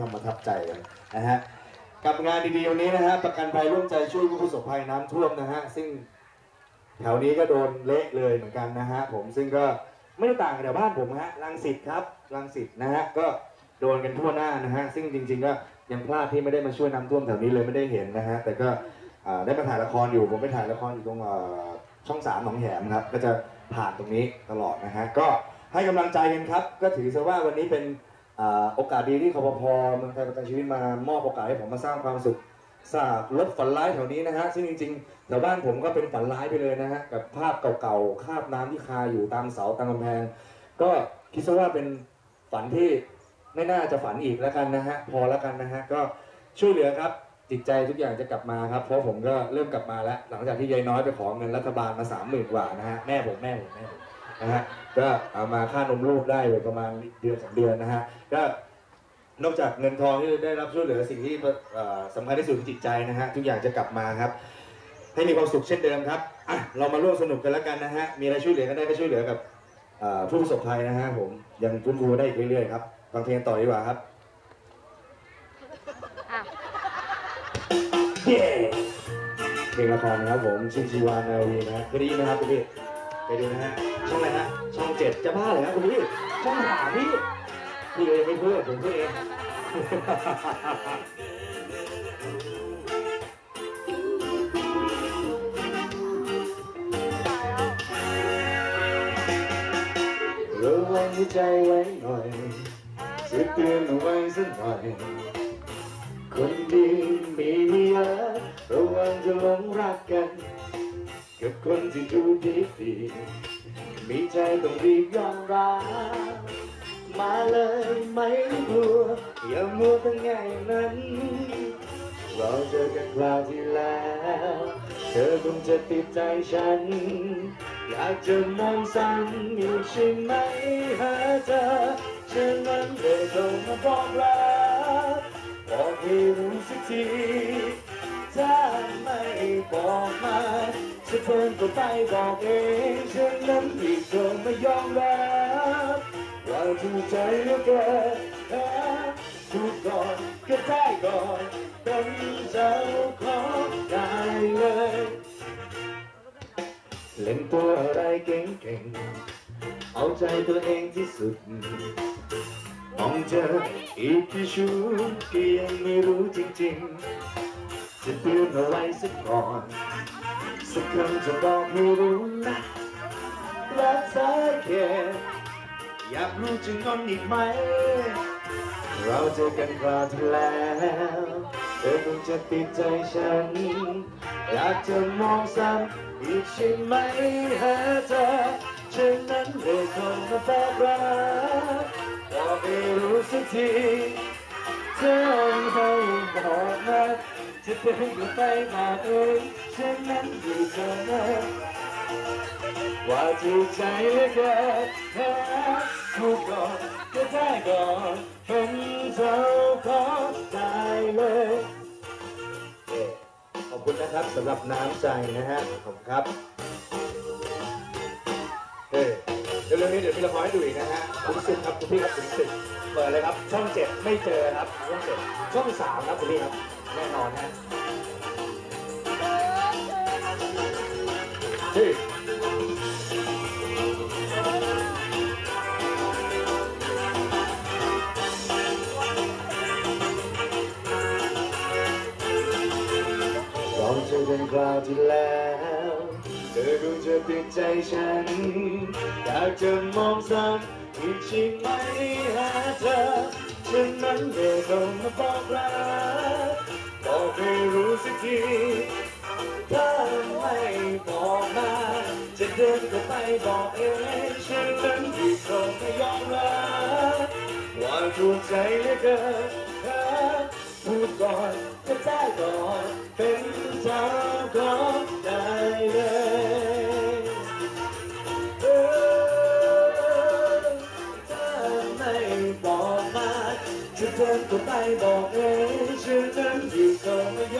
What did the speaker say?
ทำประทับใจกันนะฮะกับงานดีๆวันนี้นะฮะประกันภัยร่วมใจช่วยผู้ประสบภัยน้ำท่วมนะฮะซึ่งแถวนี้ก็โดนเละเลยเหมือนกันนะฮะผมซึ่งก็ไม่ได้ต่างกับแถวบ้านผมฮะรังสิตครับรังสิตนะฮะก็โดนกันทั่วหน้านะฮะซึ่งจริง ๆ ก็ยังพลาดที่ไม่ได้มาช่วยน้ำท่วมแถวนี้เลยไม่ได้เห็นนะฮะแต่ก็ได้มาถ่ายละครอยู่ผมไปถ่ายละครอยู่ตรงช่องสามหนองแหมครับก็จะผ่านตรงนี้ตลอดนะฮะก็ให้กำลังใจกันครับ ก็ถือซะว่าวันนี้เป็น โอกาสดีที่คอปพเมืองไทยประกันชีวิตมามอบโอกาสให้ผมมาสร้างความสุขสร้างลดฝันร้ายแถวนี้นะฮะซึ่งจริงๆแถวบ้านผมก็เป็นฝันร้ายไปเลยนะฮะกับภาพเก่าๆคราบน้ำที่คาอยู่ตามเสาตามกำแพง ก็คิดซะว่าเป็นฝันที่ไม่น่าจะฝันอีกแล้วกันนะฮะพอแล้วกันนะฮะก็ช่วยเหลือครับจิตใจทุกอย่างจะกลับมาครับ เพราะผมก็เริ่มกลับมาแล้ว หลังจากที่ยายน้อยไปขอเงินรัฐบาลมาสามหมื่นกว่านะฮะแม่ผมแม่ผมแม่ผม นะฮะก็เอามาค่านมลูกได้เลยประมาณเดือนสองเดือนนะฮะก็นอกจากเงินทองที่ได้รับช่วยเหลือสิ่งที่เอ่อสำคัญที่สุดคือจิตใจนะฮะทุกอย่างจะกลับมาครับ ให้มีความสุขเช่นเดิมครับอะเรามาร่วมสนุกกันแล้วกันนะฮะมีอะไรช่วยเหลือกันได้ก็ช่วยเหลือกับเอ่อผู้ประสบภัยนะฮะผมยังฟื้นฟูได้อีกเรื่อยๆครับฟังเพลงต่อดีกว่าครับ อะ เย้เพลงละครนะครับผมชินชีวานาวีนะฮะเคยได้ยินไหมครับคุณพี่ ไปดูนะฮะช่องอะไรฮะช่องเจ็ดจะบ้าเลยครับคุณพี่ช่องสามพี่พี่เองไม่เพื่อผมเพื่อเองระวังหัวใจไว้หน่อยจะเตือนเอาไว้สักหน่อย คนดีมีไม่เยอะระวังจะหลงรักกัน กับคนที่ดูดีดีๆมีใจต้องรีบยอมรับมาเลยไม่กลัวอย่ามัวตั้งไงนั้นเราเจอกันคราวที่แล้ว เธอคงจะติดใจฉัน อยากจะมองซ้ำอีกใช่ไหมหาเธอฉันนั้นเลยโทรมาบอกรักบอกให้รู้สักทีถ้าไม่บอกมา จะเพิ่นก็ไปบอกเองฉันนั้นอีกคนไม่ยอมรับว่าถูกใจเหลือเกินถูกก่อนก็ได้ก่อนเป็นเจ้าของได้เลยเล่นตัวอะไรเก่งๆ เอาใจตัวเองที่สุดมองเจออีกกี่ชุดก็ยังไม่รู้จริงๆ จะเตือนเอาไว้สักก่อน สักคำจะบอกให้รู้นะรักเธอแค่อยากรู้จะงอนอีกไหม เราเจอกันคราวที่แล้วเธอคงจะติดใจฉัน อยากจะมองซ้ำอีกใช่ไหมหาเธอฉันนั้นเลยคงมาบอกรักบอกให้รู้สักทีเธอให้บอกมา จะเป็นก็ไปมาเอ่ยฉันนั้นอยู่เสมอว่าถูกใจเหลือเกินแค่ถูกก่อนก็ได้ก่อนเป็นเจ้าของได้เลยขอบคุณนะครับสำหรับน้ำใจนะฮะขอบคุณครับ เร็วๆนี้เดี๋ยวมีละครให้ดูอีกนะฮะคุณสิทธิ์ครับคุณพี่ครับคุณสิทธิ์เปิดเลยครับ ช่องเจ็ดไม่เจอครับช่องเจ็ดช่องสามครับคุณพี่ครับแน่นอนฮะเฮ้ยลองเจอกันคราวที่แล้วเธอคงจะ ติดใจฉัน อยากจะมองซ้ำอีกใช่ไหมหาเธอฉันนั้นเดินลงมาบอกรักบอกให้รู้สักทีถ้าไม่บอกมา จะเดินก็ไปบอกเองฉันนั้นที่คงไม่ยอมรับว่าถูกใจเหลือเกินพูดก่อนจะได้ก่อนเป็นเจ้าของ จะเดินก็ไปบอกเองฉันนั้นอยู่ก็ไม่